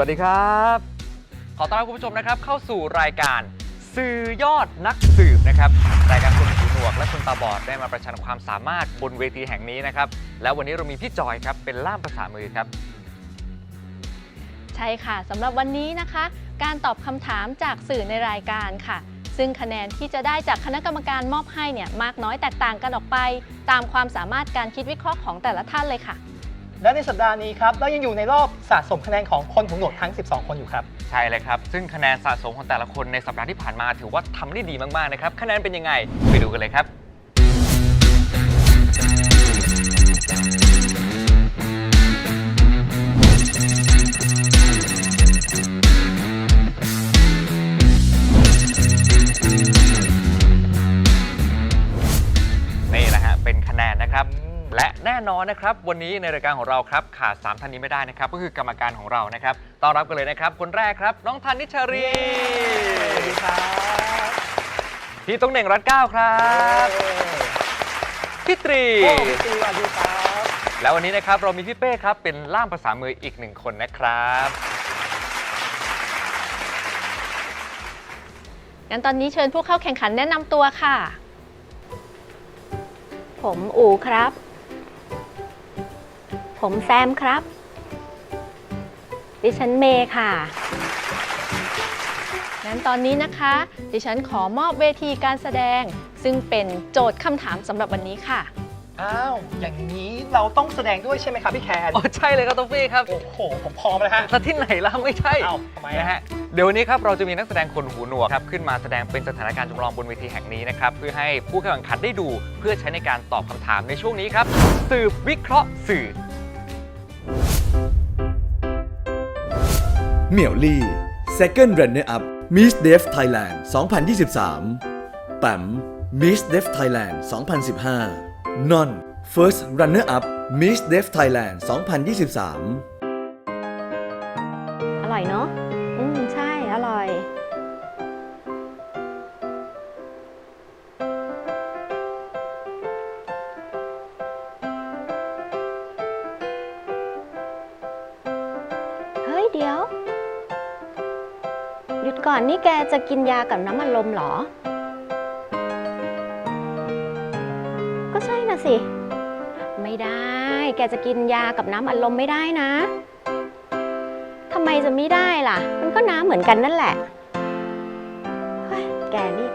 วัสดีครับ ขอต้อนรับคุณผู้ชมนะครับ เข้าสู่รายการสื่อยอดนักสืบนะครับรายการคนหูหนวกและคนตาบอดได้มาประชันความสามารถบนเวทีแห่งนี้นะครับ แล้ววันนี้เรามีพี่จอยครับเป็นล่ามภาษามือครับ ใช่ค่ะสำหรับวันนี้นะคะ การตอบคำถามจากสื่อในรายการค่ะ ซึ่งคะแนนที่จะได้จากคณะกรรมการมอบให้เนี่ยมากน้อยแตกต่างกันออกไป ตามความสามารถการคิดวิเคราะห์ของแต่ละท่านเลยค่ะ และในสัปดาห์นี้ครับเรายังอยู่ในรอบสะสมคะแนนของคนหูหนวกทั้ง 12 คนอยู่ครับ ใช่เลยครับ ซึ่งคะแนนสะสมของแต่ละคนในสัปดาห์ที่ผ่านมาถือว่าทำได้ดีมากๆนะครับ คะแนนเป็นยังไง ไปดูกันเลยครับ นี่แหละฮะเป็นคะแนนนะครับ และแน่นอนนะครับ วันนี้ในรายการของเราครับขาด3ท่านนี้ไม่ได้นะครับ ก็คือกรรมการของเรานะครับต้อนรับกันเลยนะครับ คนแรกครับ น้องธันนิชารีสวัสดีครับพี่ตงเหน่งรัตเก้าครับพี่ตรีโอ้พี่ตีสวัสดีครับแล้ววันนี้นะครับเรามีพี่เป้ครับเป็นล่ามภาษามืออีกหนึ่งคนนะครับงั้นตอนนี้เชิญผู้เข้าแข่งขันแนะนำตัวค่ะ ผมอูครับ ผมแซมครับ ดิฉันเมย์ค่ะ งั้นตอนนี้นะคะ ดิฉันขอมอบเวทีการแสดง ซึ่งเป็นโจทย์คำถามสำหรับวันนี้ค่ะ อ้าว อย่างนี้เราต้องแสดงด้วยใช่ไหมครับพี่แคนอ๋อใช่เลยครับตองฟี่ครับโอ้โห ผมพร้อมแล้วฮะแต่ที่ไหนล่ะไม่ใช่เอ้าทำไมนะฮะ ฮะเดี๋ยววันนี้ครับเราจะมีนักแสดงคนหูหนวกครับขึ้นมาแสดงเป็นสถานการณ์จำลองบนเวทีแห่งนี้นะครับเพื่อให้ผู้แข่งขันได้ดู เพื่อใช้ในการตอบคำถามในช่วงนี้ครับสืบวิเคราะห์สื่อ เหมียวลี่ Second Runner Up Miss Def Thailand 2023 ปั๊ม Miss Def Thailand 2015 นอน First Runner Up Miss Def Thailand 2023 อร่อยเนาะ ก่อนนี่แกจะกินยากับน้ำมันลมเหรอ ก็ใช่นะสิ ไม่ได้ แกจะกินยากับน้ำอัดลมไม่ได้นะทำไมจะไม่ได้ล่ะ มันก็น้ำเหมือนกันนั่นแหละเฮ้ยแกนี่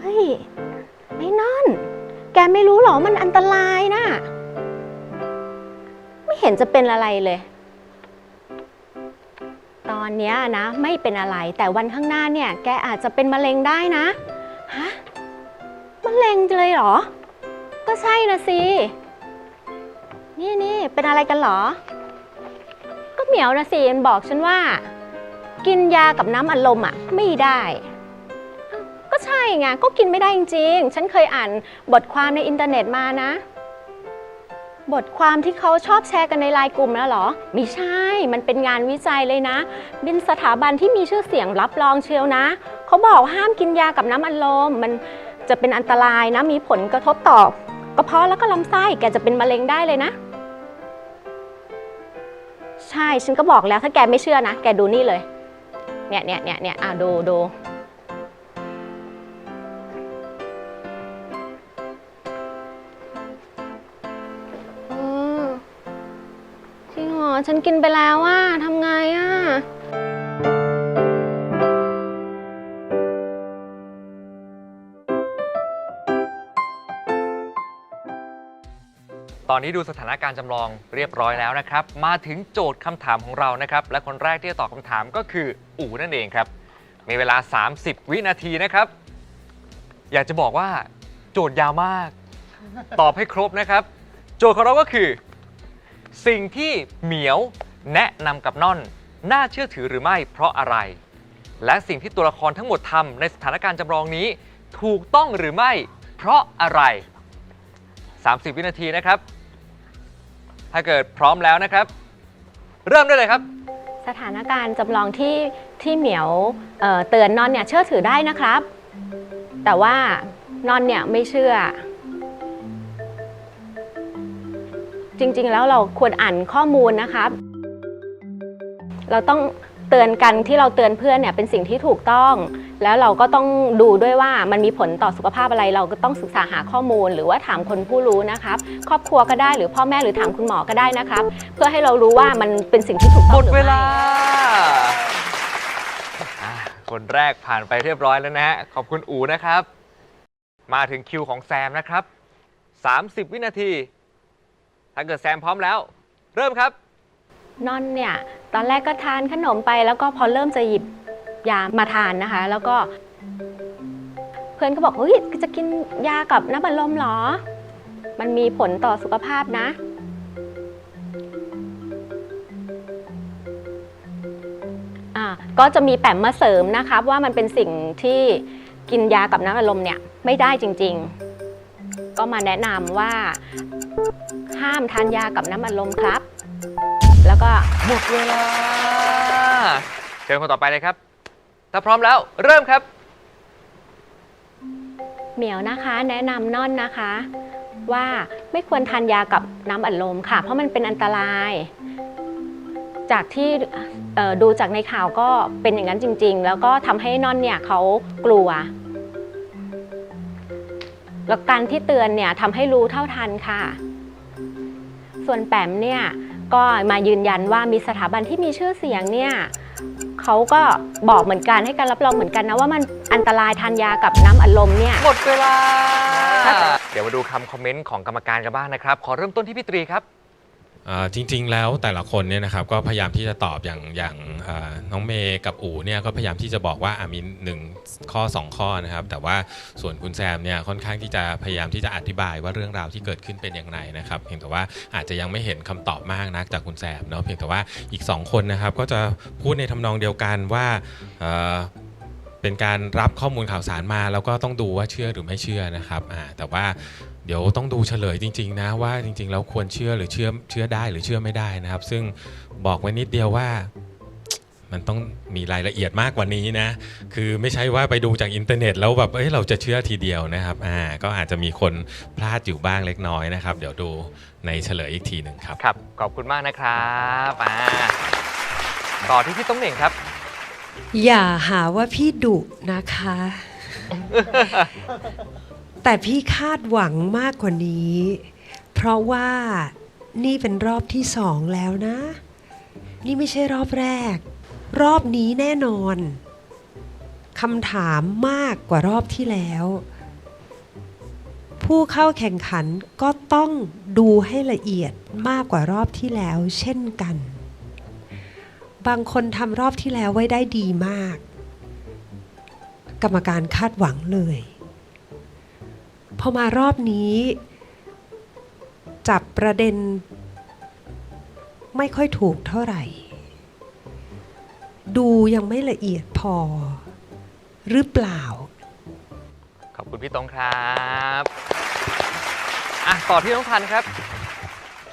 เฮ้ยไอ้นั่น แกไม่รู้เหรอมันอันตรายนะไม่เห็นจะเป็นอะไรเลย ตอนนี้นะไม่เป็นอะไรแต่วันข้างหน้าเนี่ย แกอาจจะเป็นมะเร็งได้นะฮะมะเร็งเลยเหรอ ก็ใช่นะสินี่นี่เป็นอะไรกันเหรอ ก็เหมียวนะสินบอกฉันว่า กินยากับน้ำอัดลมอะ ไม่ได้ ก็ใช่ไงก็กินไม่ได้จริงๆ ฉันเคยอ่านบทความในอินเทอร์เน็ตมานะ บทความที่เขาชอบแชร์กันในไลน์กลุ่มแล้วเหรอ ไม่ใช่ มันเป็นงานวิจัยเลยนะ เป็นสถาบันที่มีชื่อเสียงรับรองเชียวนะ เขาบอกห้ามกินยากับน้ำอัดลม มันจะเป็นอันตรายนะ มีผลกระทบต่อกระเพาะแล้วก็ลำไส้ แกจะเป็นมะเร็งได้เลยนะ ใช่ ฉันก็บอกแล้ว ถ้าแกไม่เชื่อนะ แกดูนี่เลย เนี่ยเนี่ยเนี่ยเนี่ยอะดูดู ฉันกินไปแล้วว่าทำไงอะตอนนี้ดูสถานการณ์จำลองเรียบร้อยแล้วนะครับ มาถึงโจทย์คำถามของเรานะครับ และคนแรกที่จะตอบคำถามก็คืออู๋นั่นเองครับ มีเวลา 30 วินาทีนะครับ อยากจะบอกว่า โจทย์ยาวมาก ตอบให้ครบนะครับ โจทย์ของเราก็คือ สิ่งที่เหมียวแนะนำกับน่อน น่าเชื่อถือหรือไม่เพราะอะไร และสิ่งที่ตัวละครทั้งหมดทำในสถานการณ์จำลองนี้ ถูกต้องหรือไม่เพราะอะไร 30 วินาทีนะครับ ถ้าเกิดพร้อมแล้วนะครับ เริ่มได้เลยครับ สถานการณ์จำลองที่ที่เหมียวเอ่อเตือนนอนเนี่ยเชื่อถือได้นะครับ แต่ว่านอนเนี่ยไม่เชื่อ จริงๆ แล้วเราควรอ่านข้อมูลนะครับเราต้องเตือนกันที่เราเตือนเพื่อนเนี่ยเป็นสิ่งที่ถูกต้อง แล้วเราก็ต้องดูด้วยว่ามันมีผลต่อสุขภาพอะไร เราก็ต้องศึกษาหาข้อมูล หรือว่าถามคนผู้รู้นะครับ ครอบครัวก็ได้หรือพ่อแม่หรือถามคุณหมอก็ได้นะครับ เพื่อให้เรารู้ว่ามันเป็นสิ่งที่ถูกหต้มองดหรือเวไม่ลาอะคนแรกผ่านไปเรียบร้อยแล้วนะฮะ ขอบคุณอูนะครับ มาถึงคิวของแซมนะครับ 30 วินาที ถ้าเกิดแซมพร้อมแล้ว เริ่มครับ นอนเนี่ยตอนแรกก็ทานขนมไปแล้วก็พอเริ่มจะหยิบยามาทานนะคะ แล้วก็ เพื่อนก็บอกเฮ้ยจะกินยากับน้ำบัลลมเหรอ มันมีผลต่อสุขภาพนะ อ่าก็จะมีแปมมาเสริมนะครับว่ามันเป็นสิ่งที่กินยากับน้ำอัดลมเนี่ยไม่ได้จริง ๆ ก็มาแนะนำว่า ห้ามทานยากับน้ำอัดลมครับ แล้วก็หมดเวลาเชิญคนต่อไปเลยครับ ถ้าพร้อมแล้วเริ่มครับ เหมียวนะคะ แนะนำน่อนนะคะ ว่าไม่ควรทานยากับน้ำอัดลมค่ะ เพราะมันเป็นอันตราย จากที่เอ่อดูจากในข่าวก็เป็นอย่างนั้นจริง ๆ แล้วก็ทำให้น่อนเนี่ยเขากลัวแล้วการที่เตือนเนี่ยทำให้รู้เท่าทันค่ะ ส่วนแปมเนี่ยก็มายืนยันว่ามีสถาบันที่มีชื่อเสียงเนี่ยเขาก็บอกเหมือนกันให้การรับรองเหมือนกันนะว่ามันอันตรายทานยากับน้ำอัดลมเนี่ยหมดเวลาครับเดี๋ยวมาดูคำคอมเมนต์ของกรรมการกันบ้างนะครับ ขอเริ่มต้นที่พี่ตรีครับอ่า จริงๆแล้วแต่ละคนเนี่ยนะครับก็พยายามที่จะตอบอย่างอย่างน้องเมย์กับอู๋เนี่ยก็พยายามที่จะบอกว่าอะมีหนึ่งข้อ 2 ข้อนะครับ แต่ว่าส่วนคุณแซมเนี่ยค่อนข้างที่จะพยายามที่จะอธิบายว่าเรื่องราวที่เกิดขึ้นเป็นอย่างไรนะครับเพียงแต่ว่าอาจจะยังไม่เห็นคำตอบมากนักจากคุณแซมเนาะเพียงแต่ว่าอีก 2 คนนะครับก็จะพูดในทำนองเดียวกันว่าเเป็นการรับข้อมูลข่าวสารมา แล้วก็ต้องดูว่าเชื่อหรือไม่เชื่อนะครับแต่ว่า ดี๋ยวต้องดูเฉลยจริง ๆ นะว่าจริง ๆ แล้วควรเชื่อหรือเชื่อเชื่อได้หรือเชื่อไม่ได้นะครับ ซึ่งบอกไว้นิดเดียวว่ามันต้องมีรายละเอียดมากกว่านี้นะ คือไม่ใช่ว่าไปดูจากอินเทอร์เน็ตแล้วแบบเอ้ยเราจะเชื่อทีเดียวนะครับอ่าก็อาจจะมีคนพลาดอยู่บ้างเล็กน้อยนะครับ เดี๋ยวดูในเฉลยอีกทีหนึ่งครับ ครับ ขอบคุณมากนะครับอ่าต่อที่พี่ต้มเหน่งครับ อย่าหาว่าพี่ดุนะคะ แต่พี่คาดหวังมากกว่านี้ เพราะว่านี่เป็นรอบที่สองแล้วนะ นี่ไม่ใช่รอบแรก รอบนี้แน่นอนคำถามมากกว่ารอบที่แล้ว ผู้เข้าแข่งขันก็ต้องดูให้ละเอียดมากกว่ารอบที่แล้วเช่นกัน บางคนทำรอบที่แล้วไว้ได้ดีมาก กรรมการคาดหวังเลย พอมารอบนี้ จับประเด็น ไม่ค่อยถูกเท่าไหร่ ดูยังไม่ละเอียดพอ หรือเปล่า ขอบคุณพี่ตรงครับอะต่อที่น้องทันครับ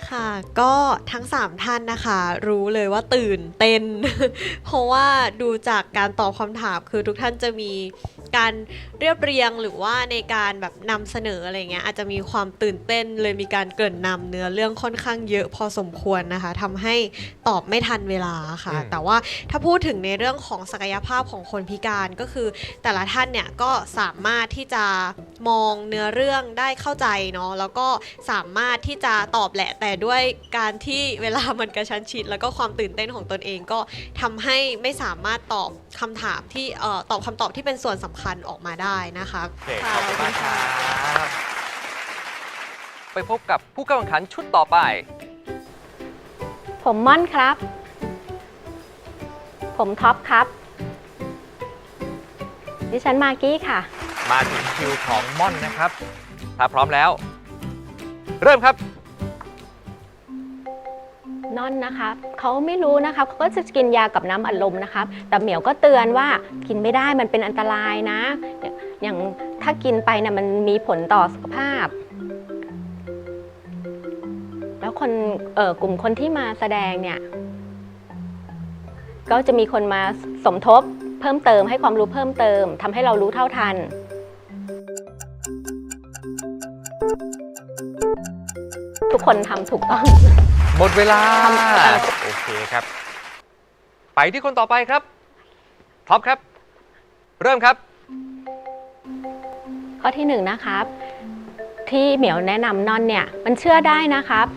ค่ะก็ทั้ง 3 ท่านนะคะ รู้เลยว่าตื่นเต้น เพราะว่าดูจากการตอบคำถามคือทุกท่านจะมี การเรียบเรียงหรือว่าในการแบบนำเสนออะไรเงี้ยอาจจะมีความตื่นเต้นเลยมีการเกริ่นนำเนื้อเรื่องค่อนข้างเยอะพอสมควรนะคะทำให้ตอบไม่ทันเวลาค่ะอืมแต่ว่าถ้าพูดถึงในเรื่องของศักยภาพของคนพิการก็คือ แต่ละท่านเนี่ยก็สามารถที่จะ มองเนื้อเรื่องได้เข้าใจเนาะแล้วก็สามารถที่จะตอบแหละ แต่ด้วยการที่เวลามันกระชั้นชิด แล้วก็ความตื่นเต้นของตนเองก็ทำให้ไม่สามารถตอบคำถามที่เอ่อตอบคำตอบที่เป็นส่วนสำคัญออกมาได้นะคะโอเคขอบคุณมากครับไปพบกับผู้เข้าแข่งขันชุดต่อไป ผมม่อนครับ ผมท็อปครับ ดิฉันมากกี้ค่ะ มาถึงคิวของม่อนนะครับ ถ้าพร้อมแล้ว เริ่มครับ นอนนะครับเขาไม่รู้นะครับเขาก็จะกินยากับน้ำอัดลมนะครับ แต่เหมียวก็เตือนว่ากินไม่ได้มันเป็นอันตรายนะ อย่างอย่างถ้ากินไปเนี่ยมันมีผลต่อสุขภาพ แล้วคนเอ่อกลุ่มคนที่มาแสดงเนี่ย ก็จะมีคนมาสมทบ เพิ่มเติมให้ความรู้เพิ่มเติมทำให้เรารู้เท่าทัน ทุกคนทำถูกต้อง หมดเวลาทำโอเคครับ ไปที่คนต่อไปครับท็อปครับ เริ่มครับ ข้อที่หนึ่งนะครับ ที่เหมียวแนะนำนอนเนี่ย มันเชื่อได้นะครับ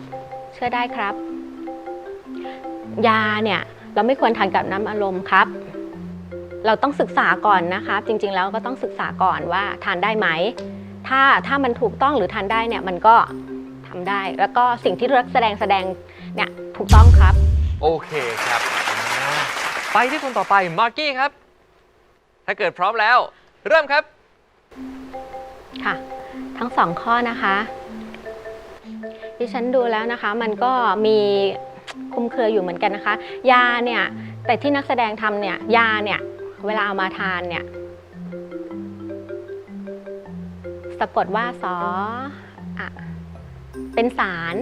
เชื่อได้ครับ ยาเนี่ย เราไม่ควรทานกับน้ำอารมณ์ครับ เราต้องศึกษาก่อนนะครับจริงๆแล้วก็ต้องศึกษาก่อนว่าทานได้ไหม ถ้าถ้ามันถูกต้องหรือทานได้เนี่ยมันก็ทำได้ แล้วก็สิ่งที่รักแสดงแสดงเนี่ยถูกต้องครับ โอเคครับอ่าไปที่คนต่อไปมาร์กี้ครับ ถ้าเกิดพร้อมแล้ว เริ่มครับ ค่ะ ทั้งสองข้อนะคะที่ฉันดูแล้วนะคะ มันก็มีคลุมเครืออยู่เหมือนกันนะคะ ยาเนี่ยแต่ที่นักแสดงทำเนี่ยยาเนี่ย เวลาเอามาทานเนี่ย สะกดว่าสออะเป็นสาร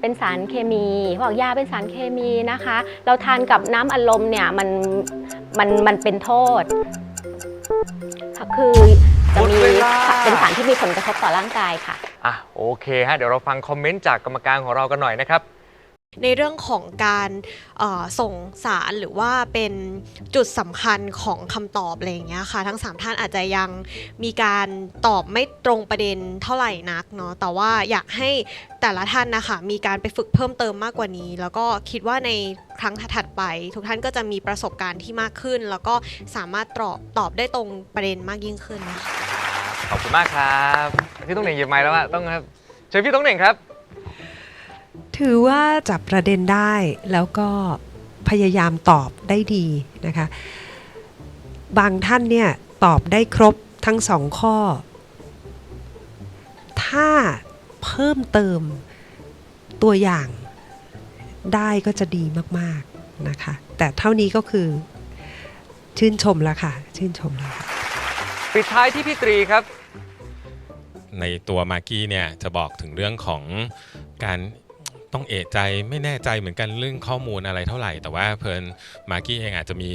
เป็นสารเคมีบอกยาเป็นสารเคมีนะคะ เราทานกับน้ำอัดลมเนี่ยมันมันมันเป็นโทษค่ะคือจะหมดมีเวลาเป็นสารที่มีผลกระทบต่อร่างกายค่ะ อะโอเคฮะเดี๋ยวเราฟังคอมเมนต์จากกรรมการของเรากันหน่อยนะครับ ในเรื่องของการส่งสารหรือว่าเป็นจุดสำคัญของคำตอบอะไรอย่างเงี้ยค่ะ ทั้ง 3 ท่านอาจจะยังมีการตอบไม่ตรงประเด็นเท่าไหร่นักเนาะแต่ว่าอยากให้แต่ละท่านนะคะมีการไปฝึกเพิ่มเติมมากกว่านี้ แล้วก็คิดว่าในครั้งถัดไป ทุกท่านก็จะมีประสบการณ์ที่มากขึ้น แล้วก็สามารถตอบตอบได้ตรงประเด็นมากยิ่งขึ้นนะคะขอบคุณมากครับพี่ต้องเหน่งหยิบไม้แล้วอะต้องครับเชิญพี่ต้องเหน่งครับ ถือว่าจับประเด็นได้แล้วก็พยายามตอบได้ดีนะคะ บางท่านเนี่ยตอบได้ครบทั้งสองข้อ ถ้าเพิ่มเติมตัวอย่างได้ก็จะดีมากๆนะคะ แต่เท่านี้ก็คือชื่นชมแล้วค่ะ ชื่นชมแล้วค่ะปิดท้ายที่พี่ตรีครับ ในตัวมากกี้เนี่ยจะบอกถึงเรื่องของการ ต้องเอะใจไม่แน่ใจเหมือนกันเรื่องข้อมูลอะไรเท่าไหร่ แต่ว่าเพลินมากกี้เองอาจจะมี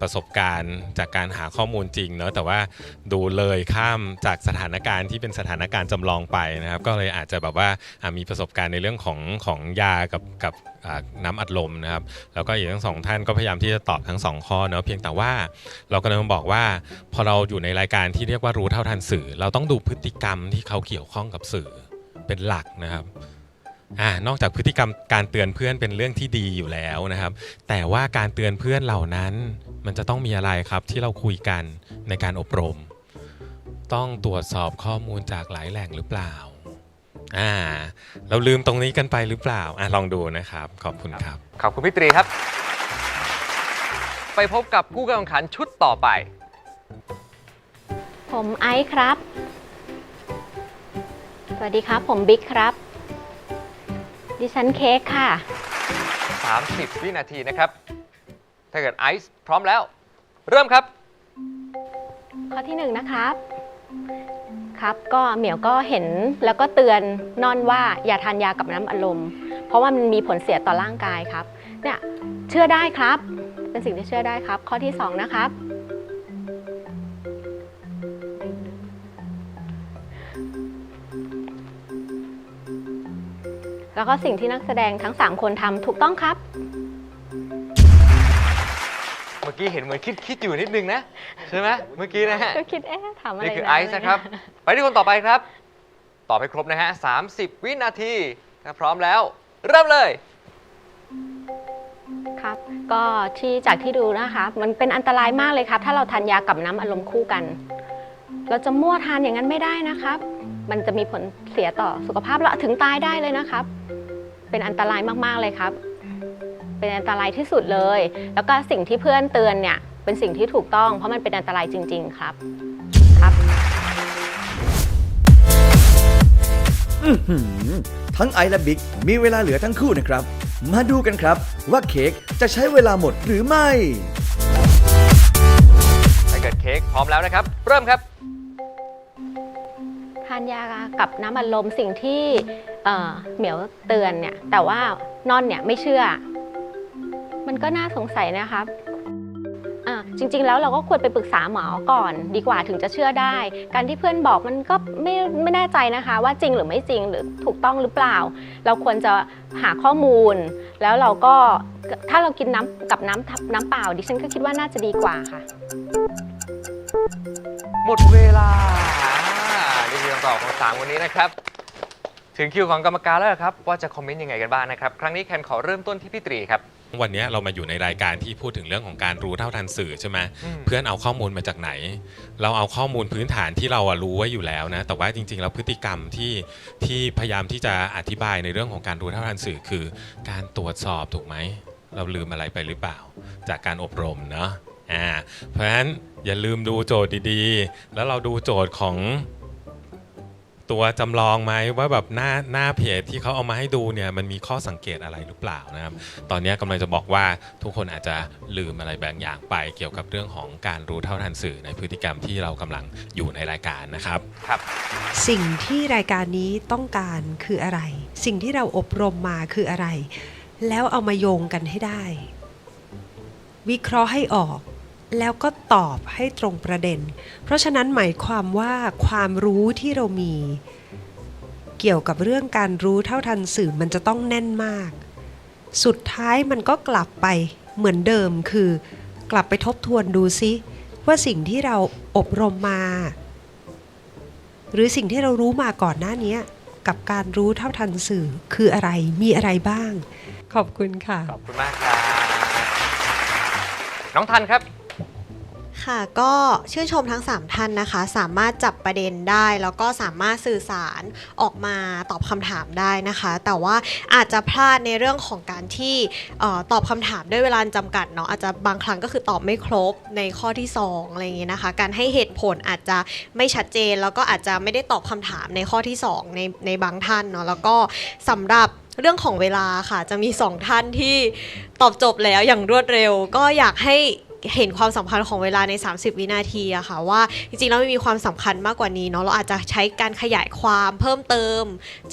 ประสบการณ์จากการหาข้อมูลจริงเนอะแต่ว่าดูเลยข้ามจากสถานการณ์ที่เป็นสถานการณ์จำลองไปนะครับ ก็เลยอาจจะแบบว่ามีประสบการณ์ในเรื่องของของยากับกับน้ำอัดลมนะครับแล้วก็อีกทั้งสองท่านก็พยายามที่จะตอบทั้งสองข้อเนอะเพียงแต่ว่าเรากำลังบอกว่า พอเราอยู่ในรายการที่เรียกว่ารู้เท่าทันสื่อ เราต้องดูพฤติกรรมที่เขาเกี่ยวข้องกับสื่อเป็นหลักนะครับ อ่านอกจากพฤติกรรมการเตือนเพื่อนเป็นเรื่องที่ดีอยู่แล้วนะครับ แต่ว่าการเตือนเพื่อนเหล่านั้น มันจะต้องมีอะไรครับที่เราคุยกันในการอบรม ต้องตรวจสอบข้อมูลจากหลายแหล่งหรือเปล่าอ่าเราลืมตรงนี้กันไปหรือเปล่าอะลองดูนะครับ ขอบคุณครับ ขอบคุณพี่ตรีครับ ไปพบกับผู้เข้าแข่งขันชุดต่อไป ผมไอซ์ครับ สวัสดีครับ ผมบิ๊กครับ ดิฉันเค้กค่ะ 30 วินาทีนะครับ ถ้าเกิดไอซ์พร้อมแล้ว เริ่มครับ ข้อที่หนึ่งนะครับ ครับก็เหมียวก็เห็นแล้วก็เตือนนอนว่าอย่าทานยากับน้ำอารมณ์ เพราะว่ามันมีผลเสียต่อร่างกายครับ เนี่ยเชื่อได้ครับ เป็นสิ่งที่เชื่อได้ครับ ข้อที่สองนะครับ แล้วก็สิ่งที่นักแสดงทั้ง 3 คนทำถูกต้องครับ เมื่อกี้เห็นเหมือนคิดคิดอยู่นิดนึงนะ ใช่ไหมเมื่อกี้นะฮะ ก็คิดเอ๊ะถามอะไรนี่คือนะไอซ์นะครับ ไปที่คนต่อไปครับ ตอบให้ครบนะฮะ 30 วินาทีถ้าพร้อมแล้ว เริ่มเลย ครับ ก็ที่จากที่ดูนะคะ มันเป็นอันตรายมากเลยครับ ถ้าเราทานยากับน้ำอารมณ์คู่กัน เราจะมั่วทานอย่างนั้นไม่ได้นะครับ มันจะมีผลเสียต่อสุขภาพและถึงตายได้เลยนะครับ เป็นอันตรายมากๆเลยครับ เป็นอันตรายที่สุดเลย แล้วก็สิ่งที่เพื่อนเตือนเนี่ยเป็นสิ่งที่ถูกต้อง เพราะมันเป็นอันตรายจริง ๆ ครับครับอื้อหือทั้งไอซ์และบิ๊กมีเวลาเหลือทั้งคู่นะครับ มาดูกันครับ ว่าเค้กจะใช้เวลาหมดหรือไม่ถ้าเกิดเค้กพร้อมแล้วนะครับ เริ่มครับ ทานยากับน้ำอัดลมสิ่งที่เหมียวเตือนเนี่ยแต่ว่านอนเนี่ยไม่เชื่อ มันก็น่าสงสัยนะครับอะจริง ๆ แล้วเราก็ควรไปปรึกษาหมอก่อนดีกว่าถึงจะเชื่อได้ การที่เพื่อนบอกมันก็ไม่ไม่แน่ใจนะคะ ว่าจริงหรือไม่จริงหรือถูกต้องหรือเปล่า เราควรจะหาข้อมูล แล้วเราก็ถ้าเรากินน้ำกับน้ำน้ำเปล่าดิฉันก็คิดว่าน่าจะดีกว่าค่ะ หมดเวลา ตอบของสามคนนี้นะครับ ถึงคิวของกรรมการแล้วครับว่าจะคอมเมนต์ยังไงกันบ้างนะครับ ครั้งนี้แคนขอเริ่มต้นที่พี่ตรีครับ วันนี้เรามาอยู่ในรายการที่พูดถึงเรื่องของการรู้เท่าทันสื่อใช่ไหมอืม เพื่อนเอาข้อมูลมาจากไหน เราเอาข้อมูลพื้นฐานที่เราอะรู้ไว้อยู่แล้วนะ แต่ว่าจริงๆแล้วพฤติกรรมที่ที่พยายามที่จะอธิบายในเรื่องของการรู้เท่าทันสื่อคือ การตรวจสอบถูกไหม เราลืมอะไรไปหรือเปล่า จากการอบรมเนาะอ่าเพราะฉะนั้นอย่าลืมดูโจทย์ดีๆ แล้วเราดูโจทย์ของ ตัวจำลองไหมว่าแบบหน้าหน้าเพจที่เขาเอามาให้ดูเนี่ยมันมีข้อสังเกตอะไรหรือเปล่านะครับตอนนี้กำลังจะบอกว่าทุกคนอาจจะลืมอะไรบางอย่างไป เกี่ยวกับเรื่องของการรู้เท่าทันสื่อในพฤติกรรมที่เรากำลังอยู่ในรายการนะครับครับ สิ่งที่รายการนี้ต้องการคืออะไร สิ่งที่เราอบรมมาคืออะไร แล้วเอามาโยงกันให้ได้ วิเคราะห์ให้ออก แล้วก็ตอบให้ตรงประเด็น เพราะฉะนั้นหมายความว่าความรู้ที่เรามี เกี่ยวกับเรื่องการรู้เท่าทันสื่อมันจะต้องแน่นมาก สุดท้ายมันก็กลับไปเหมือนเดิมคือ กลับไปทบทวนดูซิว่าสิ่งที่เราอบรมมา หรือสิ่งที่เรารู้มาก่อนหน้านี้กับการรู้เท่าทันสื่อคืออะไรมีอะไรบ้าง ขอบคุณค่ะ ขอบคุณมากครับน้องทันครับ ค่ะก็ชื่นชมทั้ง 3 ท่านนะคะ สามารถจับประเด็นได้ แล้วก็สามารถสื่อสารออกมาตอบคำถามได้นะคะ แต่ว่าอาจจะพลาดในเรื่องของการที่ออตอบคำถามด้วยเวลาจำกัดเนาะอาจจะบางครั้งก็คือตอบไม่ครบในข้อที่ 2 อะไรอย่างเงี้ยนะคะ การให้เหตุผลอาจจะไม่ชัดเจน แล้วก็อาจจะไม่ได้ตอบคำถามในข้อที่ 2 ในในบางท่านเนาะแล้วก็สำหรับเรื่องของเวลาค่ะจะมี 2 ท่านที่ตอบจบแล้วอย่างรวดเร็ว ก็อยากให้ เห็นความสำคัญของเวลาใน 30 วินาทีอะค่ะว่าจริงๆแล้วมันมีความสำคัญมากกว่านี้เนาะเราอาจจะใช้การขยายความเพิ่มเติม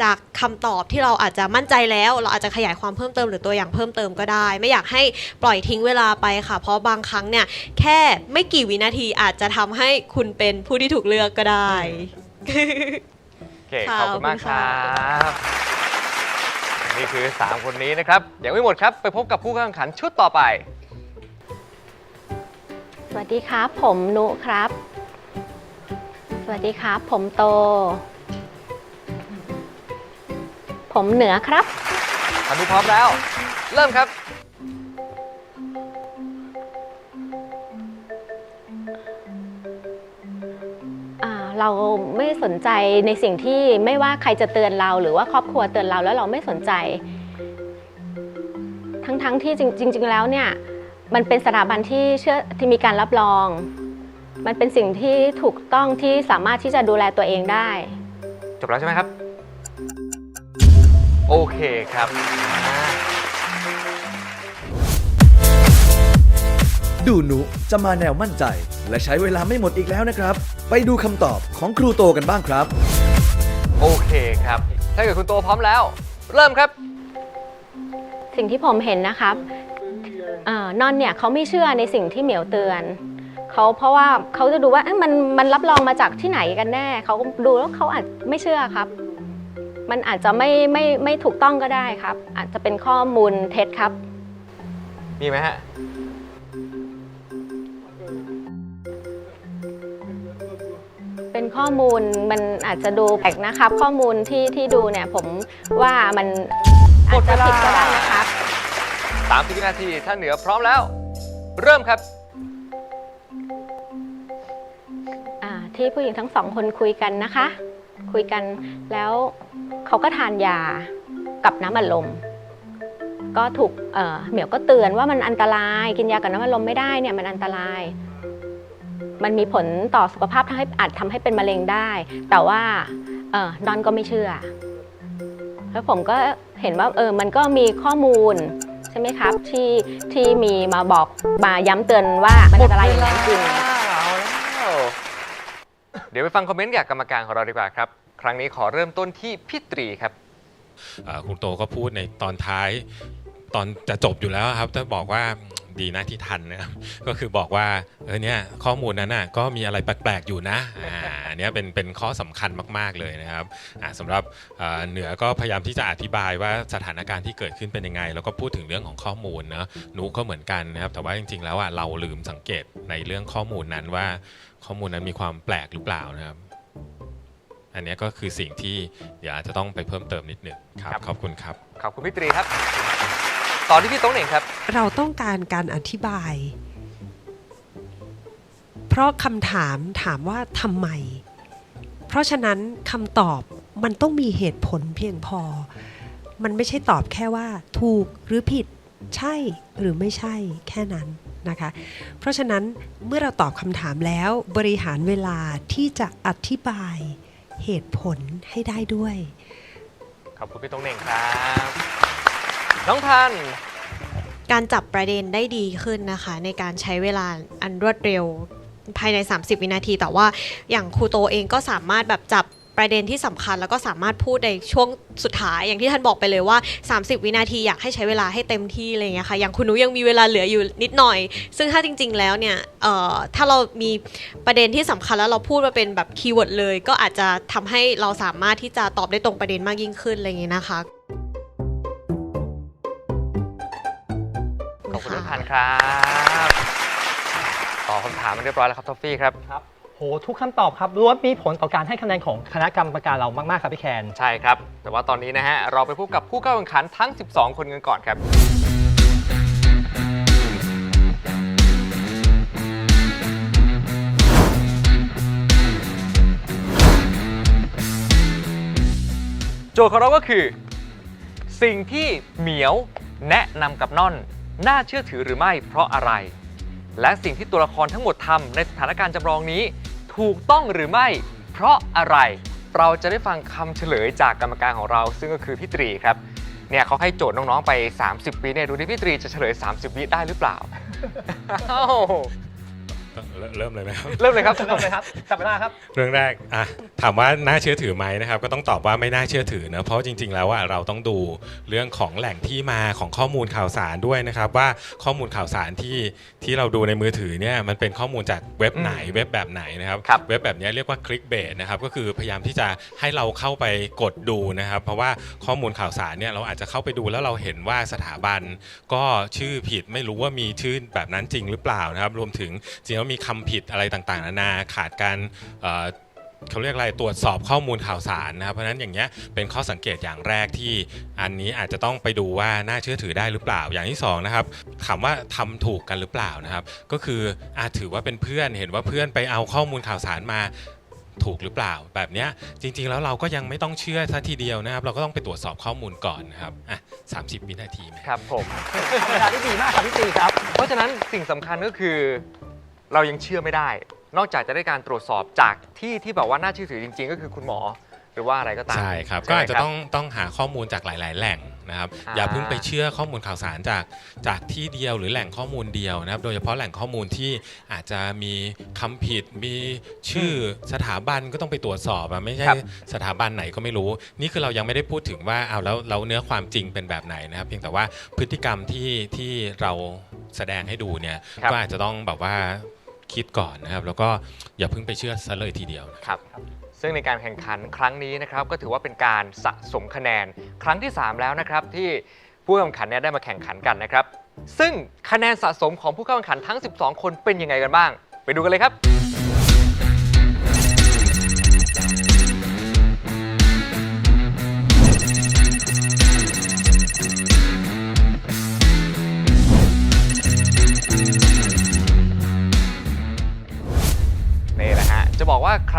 จากคำตอบที่เราอาจจะมั่นใจแล้ว เราอาจจะขยายความเพิ่มเติมหรือตัวอย่างเพิ่มเติมก็ได้ ไม่อยากให้ปล่อยทิ้งเวลาไปค่ะ เพราะบางครั้งเนี่ยแค่ไม่กี่วินาทีอาจจะทำให้คุณเป็นผู้ที่ถูกเลือกก็ได้โอเคค่ะขอบคุณมากขอบคุณคค่ะรับนี่คือ 3 คนนี้นะครับยังไม่หมดครับ ไปพบกับผู้เข้าแข่งขันชุดต่อไป สวัสดีครับ ผมนุครับ สวัสดีครับ ผมโต ผมเหนือครับทันทุกพร้อมแล้ว เริ่มครับ อ่าเราไม่สนใจในสิ่งที่ไม่ว่าใครจะเตือนเรา หรือว่าครอบครัวเตือนเราแล้วเราไม่สนใจ ทั้งๆที่จริงจริงๆแล้วเนี่ย มันเป็นสถาบันที่เชื่อที่มีการรับรอง มันเป็นสิ่งที่ถูกต้องที่สามารถที่จะดูแลตัวเองได้ จบแล้วใช่ไหมครับ โอเคครับอ่าดูหนุจะมาแนวมั่นใจ และใช้เวลาไม่หมดอีกแล้วนะครับ ไปดูคำตอบของครูโตกันบ้างครับ โอเคครับ ถ้าเกิดคุณโตพร้อมแล้ว เริ่มครับ สิ่งที่ผมเห็นนะครับเออ นอนเนี่ยเขาไม่เชื่อในสิ่งที่เหมียวเตือนเขาเพราะว่าเขาจะดูว่าเอ๊ะมันมันรับรองมาจากที่ไหนกันแน่เขาดูแล้วเขาอาจไม่เชื่อครับ มันอาจจะไม่ไม่ไม่ถูกต้องก็ได้ครับ อาจจะเป็นข้อมูลเท็จครับ มีไหมฮะเป็นข้อมูลมันอาจจะดูแปลกนะครับ ข้อมูลที่ที่ดูเนี่ยผมว่ามันอาจจะผิดก็ได้นะครับ 30วินาที ถ้าเหนือพร้อมแล้ว เริ่มครับ อ่าที่ผู้หญิงทั้งสองคนคุยกันนะคะ คุยกันแล้วเขาก็ทานยากับน้ำอัดลม ก็ถูกเอ่อเหมียวก็เตือนว่ามันอันตรายกินยากับน้ำอัดลมไม่ได้เนี่ยมันอันตราย มันมีผลต่อสุขภาพทำให้อาจทำให้เป็นมะเร็งได้ แต่ว่าเออนอนก็ไม่เชื่อ แล้วผมก็เห็นว่าเออมันก็มีข้อมูล ใช่ไหมครับ ที่ที่มีมาบอกมาย้ำเตือนว่ามันอันตรายอย่างนั้นจริง เอาแล้วเดี๋ยวไปฟังคอมเมนต์จากกรรมการของเราดีกว่าครับ ครั้งนี้ขอเริ่มต้นที่พี่ตรีครับเอ่อคุณโตก็พูดในตอนท้าย ตอนจะจบอยู่แล้วครับแต่บอกว่า ดีนะที่ทันนะครับก็คือบอกว่าเออเนี่ยข้อมูลนั้นน่ะก็มีอะไรแปลกๆอยู่นะอ่าอันเนี้ยเป็นเป็นข้อสำคัญมากๆเลยนะครับอ่าสำหรับเอ่อเหนือก็พยายามที่จะอธิบายว่าสถานการณ์ที่เกิดขึ้นเป็นยังไง แล้วก็พูดถึงเรื่องของข้อมูลเนอะหนูก็เหมือนกันนะครับแต่ว่าจริงๆแล้วอะเราลืมสังเกตในเรื่องข้อมูลนั้นว่าข้อมูลนั้นมีความแปลกหรือเปล่านะครับอันเนี้ยก็คือสิ่งที่เดี๋ยวอาจจะต้องไปเพิ่มเติมนิดหนึ่งครับครับขอบคุณครับ ขอบคุณพี่ตรีครับต่อที่พี่โต๊งเหน่งครับ เราต้องการการอธิบาย เพราะคำถามถามว่าทำไม เพราะฉะนั้นคำตอบมันต้องมีเหตุผลเพียงพอ มันไม่ใช่ตอบแค่ว่า ถูกหรือผิด ใช่หรือไม่ใช่แค่นั้นนะคะ เพราะฉะนั้นเมื่อเราตอบคำถามแล้วบริหารเวลาที่จะอธิบายเหตุผลให้ได้ด้วย ขอบคุณพี่ตงเหน่งครับ น้องทัน การจับประเด็นได้ดีขึ้นนะคะ ในการใช้เวลาอันรวดเร็วภายใน 30 วินาที แต่ว่าอย่างครูโตเองก็สามารถแบบจับประเด็นที่สำคัญแล้วก็สามารถพูดในช่วงสุดท้ายอย่างที่ท่านบอกไปเลยว่า 30 วินาทีอยากให้ใช้เวลาให้เต็มที่อะไรอย่างเงี้ยค่ะอย่างคุณนุยังมีเวลาเหลืออยู่นิดหน่อย ซึ่งถ้าจริง ๆ แล้วเนี่ยถ้าเรามีประเด็นที่สำคัญแล้วเราพูดมาเป็นแบบคีย์เวิร์ดเลย ก็อาจจะทำให้เราสามารถที่จะตอบได้ตรงประเด็นมากยิ่งขึ้นอะไรอย่างเงี้ยนะคะ บคุณน้องทันครับตอบคำถามมาเรียบร้อยแล้วครับทอฟฟี่ครับ ครับโหทุกคำตอบครับล้วนมีผลต่อการให้คะแนนของคณะกรรมการเรามากๆครับพี่แคนใช่ครับ แต่ว่าตอนนี้นะฮะเราไปพบกับผู้เข้าแข่งขันทั้ง 12 คนกันก่อนครับ โจทย์ของเราก็คือ สิ่งที่เหมียวแนะนำกับน่อน น่าเชื่อถือหรือไม่เพราะอะไร และสิ่งที่ตัวละครทั้งหมดทำในสถานการณ์จำลองนี้ ถูกต้องหรือไม่ เพราะอะไร เราจะได้ฟังคำเฉลยจากกรรมการของเรา ซึ่งก็คือพี่ตรีครับเนี่ยเขาให้โจทย์น้องๆไป 30วิเนี่ยดูดิพี่ตรีจะเฉลย 30วิได้หรือเปล่า อ้าวเริ่มเลยไหมครับเริ่มเลยครับเริ่มเลยครับจับเวลาครับ เรื่องแรกอะถามว่าน่าเชื่อถือไหมนะครับ ก็ต้องตอบว่าไม่น่าเชื่อถือนะเพราะจริง ๆ แล้วอะเราต้องดูเรื่องของแหล่งที่มาของข้อมูลข่าวสารด้วยนะครับ ว่าข้อมูลข่าวสารที่ที่เราดูในมือถือเนี่ยมันเป็นข้อมูลจากเว็บไหนเว็บแบบไหนนะครับครับ เว็บแบบนี้เรียกว่าคลิกเบสนะครับก็คือพยายามที่จะให้เราเข้าไปกดดูนะครับ เพราะว่าข้อมูลข่าวสารเนี่ยเราอาจจะเข้าไปดูแล้วเราเห็นว่าสถาบัน ก็ชื่อผิดไม่รู้ว่ามีชื่อแบบนั้นจริงหรือเปล่านะครับ รวมถึงจริงแล้วมีคำผิดอะไรต่างๆนานาขาดการเอ่อเขาเรียกอะไรตรวจสอบข้อมูลข่าวสารนะครับเพราะฉะนั้นอย่างเงี้ยเป็นข้อสังเกตอย่างแรกที่อันนี้อาจจะต้องไปดูว่าน่าเชื่อถือได้หรือเปล่าอย่างที่สองนะครับถามว่าทำถูกกันหรือเปล่านะครับ ก็คืออาจถือว่าเป็นเพื่อนเห็นว่าเพื่อนไปเอาข้อมูลข่าวสารมาถูกหรือเปล่า แบบเนี้ยจริงๆแล้วเราก็ยังไม่ต้องเชื่อซะทีเดียวนะครับ เราก็ต้องไปตรวจสอบข้อมูลก่อนนะครับอะ30วินาทีไหมครับผมเวลาที่ดีมากครับพี่ตรีครับ เพราะฉะนั้นสิ่งสำคัญก็คือ เรายังเชื่อไม่ได้ นอกจากจะได้การตรวจสอบจากที่ที่แบบว่าน่าเชื่อถือจริง ๆ ก็คือคุณหมอ หรือว่าอะไรก็ตาม ใช่ครับใช่ก็ไหมอาจจะครับต้องต้องหาข้อมูลจากหลาย ๆ แหล่งนะครับอ่า อย่าเพิ่งไปเชื่อข้อมูลข่าวสารจากจากที่เดียวหรือแหล่งข้อมูลเดียวนะครับ โดยเฉพาะแหล่งข้อมูลที่อาจจะมีคำผิด มีชื่อสถาบันก็ต้องไปตรวจสอบอะไม่ใช่ครับ สถาบันไหนก็ไม่รู้ นี่คือเรายังไม่ได้พูดถึงว่าเอาแล้วแล้วเนื้อความจริงเป็นแบบไหนนะครับ เพียงแต่ว่าพฤติกรรมที่ที่เราแสดงให้ดูเนี่ยครับ ก็อาจจะต้องแบบว่า คิดก่อนนะครับ แล้วก็อย่าเพิ่งไปเชื่อซะเลยทีเดียวนะ ครับ ซึ่งในการแข่งขันครั้งนี้นะครับ ก็ถือว่าเป็นการสะสมคะแนนครั้งที่ 3 แล้วนะครับ ที่ผู้แข่งขันเนี่ยได้มาแข่งขันกันนะครับ ซึ่งคะแนนสะสมของผู้เข้าแข่งขันทั้ง 12 คนเป็นยังไงกันบ้าง ไปดูกันเลยครับ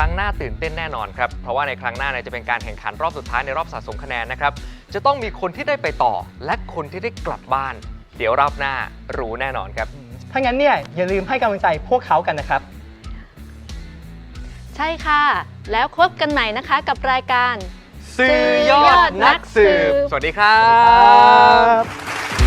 รั้งหน้าตื่นเต้นแน่นอนครับ เพราะว่าในครั้งหน้าเนี่ยจะเป็นการแข่งขันรอบสุดท้ายในรอบสะสมคะแนนนะครับ จะต้องมีคนที่ได้ไปต่อ และคนที่ได้กลับบ้าน เดี๋ยวรอบหน้ารู้แน่นอนครับ ถ้างั้นเนี่ยอย่าลืมให้กำลังใจพวกเขากันนะครับ ใช่ค่ะ แล้วพบกันใหม่นะคะกับรายการสื่อยอดนักสืบ สวัสดีครัครับบ